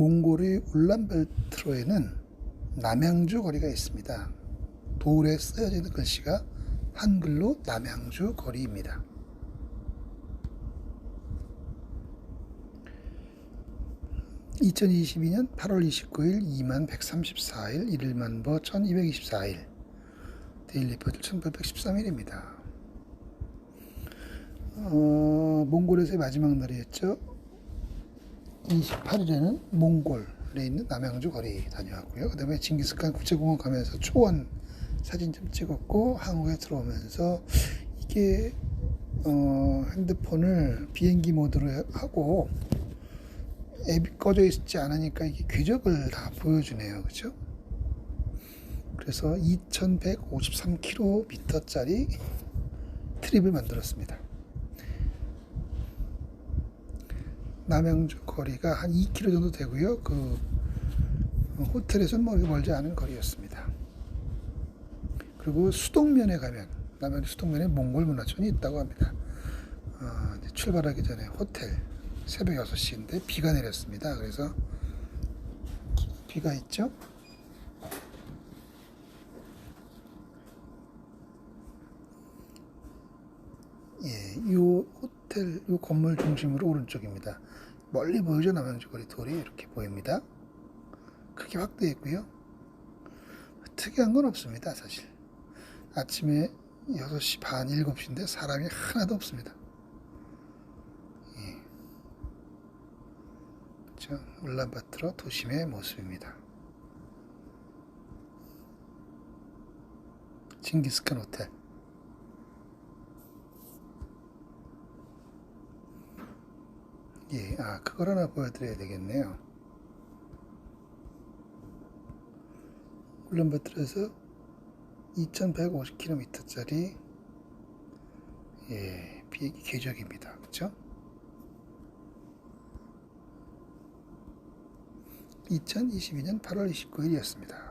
몽골의 울란벨트로에는 남양주 거리가 있습니다. 돌에 쓰여져 글씨가 한글로 남양주 거리입니다. (2022년 8월 29일) (2만 134일) (1일만 버) (1224일) 데일리 퍼즐 (1813일입니다) 어, 몽골에서의 마지막 날이었죠. 28일에는 몽골에 있는 남양주 거리 다녀왔고요. 그 다음에 징기스칸 국제공원 가면서 초원 사진 좀 찍었고 한국에 들어오면서 이게 어, 핸드폰을 비행기 모드로 하고 앱이 꺼져 있지 않으니까 이게 궤적을 다 보여주네요. 그죠? 그래서 2153km짜리 트립을 만들었습니다. 남양주 거리가 한 2km 정도 되고요. 그 호텔에서는 멀- 멀지 않은 거리였습니다. 그리고 수동면에 가면 남양주 수동면에 몽골 문화촌이 있다고 합니다. 어, 출발하기 전에 호텔 새벽 6시인데 비가 내렸습니다. 그래서 비가 있죠. 예, 이 호텔, 이 건물 중심으로 오른쪽입니다. 멀리 보이죠? 남양주 거리 돌이 이렇게 보입니다. 크게 확대했고요. 특이한 건 없습니다, 사실. 아침에 6시 반, 7시인데 사람이 하나도 없습니다. 예. 저 울란바토르 도심의 모습입니다. 징기스칸 호텔. 예, 아, 그걸 하나 보여드려야 되겠네요. 울란바토르에서 2150km짜리 예, 비행기 궤적입니다. 그렇죠? 2022년 8월 29일이었습니다.